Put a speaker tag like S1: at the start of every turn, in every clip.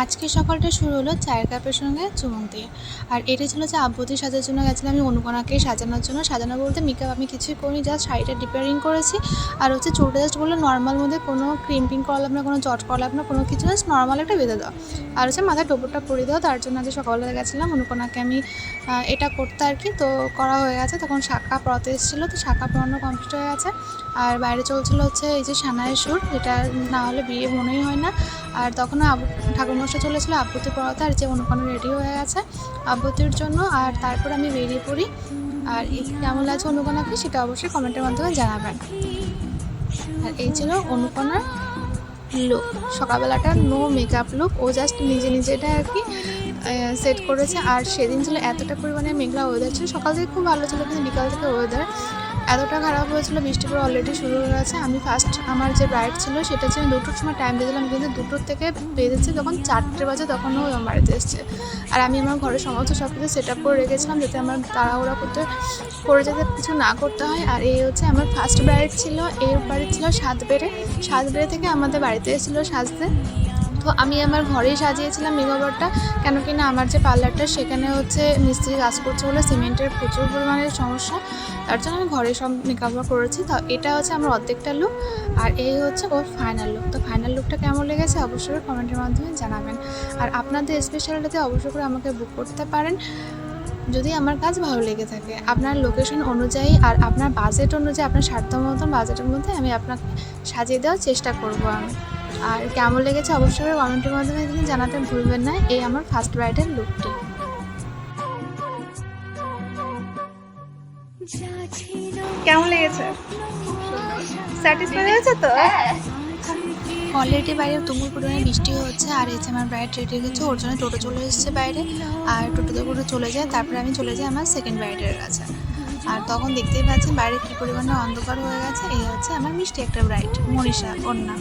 S1: আজকে সকালটা শুরু হলো চায়ের কাপের সঙ্গে চুমুক দিয়ে। আর এটা ছিল যে আব্বুতি সাজার জন্য গেছিলাম, আমি অনুকোনাকে সাজানোর জন্য। সাজানো বলতে মেকআপ আমি কিছুই করিনি জাস্ট শাড়িটা রিপেয়ারিং করেছি। আর হচ্ছে চুলটা জাস্ট বলল নর্মাল মধ্যে কোনো ক্রিম্পিং করালাম না, কোনো জট করালাম না, কোনো কিছু জাস্ট নর্মাল একটা বেঁধে দাও। আর হচ্ছে মাথায় টোপরটা পরিয়ে দাও, তার জন্য আজকে সকালবেলা গেছিলাম। অনুকোনাকে আমি এটা করতে আর কি, তো করা হয়ে গেছে। তখন শাখা পড়াতে এসেছিল, তো শাখা পড়ানো কমপ্লিট হয়ে গেছে। আর বাইরে চলছিল হচ্ছে এই যে সানায়ের সুর যেটা না হলে বিয়ে মনেই হয় না। আর তখন আবু ঠাকুরমশাই চলেছিল আব্বুতি পড়াতে। আর যে অনুকোনা রেডি হয়ে গেছে আব্বুতির জন্য। আর তারপর আমি বেরিয়ে পড়ি। আর কেমন লাগছে অনুকোনাকে সেটা অবশ্যই কমেন্টের মাধ্যমে জানাবেন। আর এই ছিল অনুকোনার লুক সকালবেলাটা নো মেকআপ লুক ও জাস্ট নিজে নিজেটা আর কি সেট করেছে। আর সেদিন ছিল এতটা পরিমাণে মেঘলা ওয়েদার ছিল। সকাল থেকে খুব ভালো ছিল কিন্তু বিকাল থেকে ওয়েদার এতটা খারাপ হয়েছিল, বৃষ্টি পড়ে অলরেডি শুরু হয়ে গেছে। আমি ফার্স্ট আমার যে ব্রাইড ছিল, সেটা হচ্ছে আমি দুটোর সময় টাইম দিয়েছিলাম কিন্তু দুটোর থেকে বেঁধেছে যখন চারটে বাজে তখনও বাড়িতে এসছে। আর আমি আমার ঘরের সমস্ত সব কিছু সেট আপ করে রেখেছিলাম, যাতে আমার তাড়াহুড়া করতে, করে যাতে কিছু না করতে হয়। আর এই হচ্ছে আমার ফার্স্ট ব্রাইড ছিল এর বাড়ি ছিল সাত বেড়ে সাত বেড়ে থেকে আমাদের বাড়িতে এসেছিল সাজতে। তো আমি আমার ঘরেই সাজিয়েছিলাম মেকওভারটা কেন কি না আমার যে পার্লারটা সেখানে হচ্ছে মিস্ত্রি কাজ করছে বলে সিমেন্টের প্রচুর পরিমাণে সমস্যা, তার জন্য আমি ঘরে সব মেকআপ করেছি। তো এটা হচ্ছে আমার অর্ধেকটা লুক আর এই হচ্ছে ওর ফাইনাল লুক তো ফাইনাল লুকটা কেমন লেগেছে অবশ্যই কমেন্টের মাধ্যমে জানাবেন। আর আপনাদের স্পেশালিটিতে অবশ্যই করে আমাকে বুক করতে পারেন যদি আমার কাজ ভালো লেগে থাকে। আপনার লোকেশন অনুযায়ী আর আপনার বাজেট অনুযায়ী, আপনার স্বার্থ মতন বাজেটের মধ্যে আমি আপনাকে সাজিয়ে দেওয়ার চেষ্টা করব আমি। আর কেমন লেগেছে অবশ্যই কমেন্টের মাধ্যমে কিন্তু জানাতে ভুলবেন না। এই আমার ফার্স্ট ব্রাইডের লুকটি
S2: কেমন লেগেছে? স্যাটিসফাই হয়েছে তো?
S1: অলরেডি বাইরে তুমুল পরিমাণে বৃষ্টি হচ্ছে আর এই যে আমার ব্রাইড রেডি গেছে ওর জন্য টোটো চলে এসেছে বাইরে আর টোটোতে করে চলে যায় তারপরে আমি চলে যাই আমার সেকেন্ড ব্রাইডের কাছে। আর তখন দেখতেই পাচ্ছেন বাইরে কী পরিমাণে অন্ধকার হয়ে গেছে এই হচ্ছে আমার মিষ্টি একটা ব্রাইড মনীষা ওর নাম।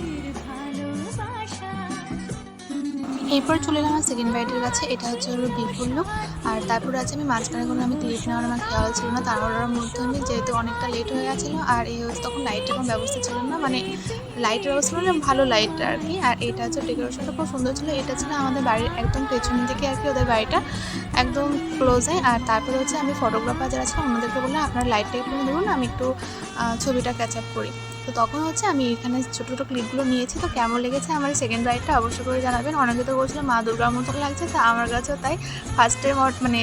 S1: এরপর চলে এলাম আমার সেকেন্ড ব্রাইডের কাছে, এটা হচ্ছে হলো বিপুল লুক আর তারপরে আছে আমি মাঝখানে কোনো আমি ক্লিপ নেওয়ার আমার খেয়াল ছিল না তাড়াহুড়োর মধ্যে আমি যেহেতু অনেকটা লেট হয়ে গেছিল আর এই হচ্ছে তখন লাইটের কোনো ব্যবস্থা ছিল না মানে লাইটের ব্যবস্থা মানে ভালো লাইট আর কি। আর এটা হচ্ছে ডেকোরেশনটা খুব সুন্দর ছিল, এটা ছিল আমাদের বাড়ির একদম পেছন দিকে আর কি ওদের বাড়িটা, একদম ক্লোজে আর তারপরে হচ্ছে আমি ফটোগ্রাফার যারা ছিল ওনাদেরকে বললাম, আপনার লাইটটা একটু ধরুন, আমি একটু ছবিটা ক্যাচ আপ করি। তো তখন হচ্ছে আমি এখানে ছোটো ছোটো ক্লিপগুলো নিয়েছি, তো কেমন লেগেছে আমার সেকেন্ড ব্রাইডটা অবশ্যই করে জানাবেন। অনেকে তো বলছিল, মা দুর্গার মতন লাগছে। তো আমার কাছেও তাই। ফার্স্টের মানে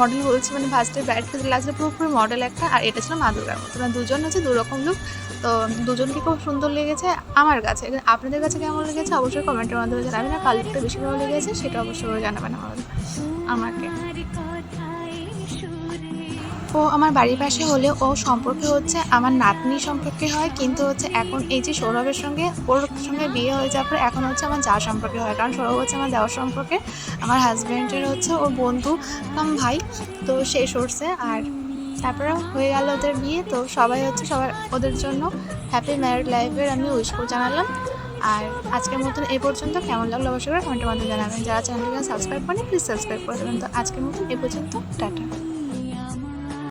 S1: মডেল বলছি মানে ফার্স্টের ব্রাইড ক্ষেত্রে লাগছে, পুরোপুরি মডেল একটা, আর এটা ছিল মা দুর্গার মতো। মানে দুজন হচ্ছে দু রকম লুক তো দুজনকে খুব সুন্দর লেগেছে আমার কাছে। আপনাদের কাছে কেমন লেগেছে? অবশ্যই কমেন্টের মাধ্যমে জানাবেন। আর কার লুকটা বেশি ভালো লেগেছে সেটা অবশ্যই জানাবেন আমাদের আমাকে। ও আমার বাড়ির পাশে হলে ও সম্পর্কে হচ্ছে আমার নাতনি সম্পর্কে হয়, কিন্তু হচ্ছে এখন এই যে সৌরভের সঙ্গে, ওর সঙ্গে বিয়ে হয়ে যাওয়ার পর এখন হচ্ছে আমার যা সম্পর্কে হয়। কারণ সৌরভ হচ্ছে আমার দেওয়ার সম্পর্কে। আমার হাজব্যান্ডের হচ্ছে ওর বন্ধু, কাম ভাই, তো সেই সোর্সে আর তারপরে হয়ে গেল ওদের বিয়ে, তো সবাই হচ্ছে সবার, ওদের জন্য হ্যাপি ম্যারিড লাইফের আমি উইশ করে জানালাম। আর আজকের মতন এ পর্যন্ত, কেমন লাগল অবশ্যই করে কমেন্টের মাধ্যমে জানাবেন। যারা চ্যানেলটিকে সাবস্ক্রাইব করেন প্লিজ সাবস্ক্রাইব করে দেবেন। তো আজকের মতন এ পর্যন্ত, টাটা।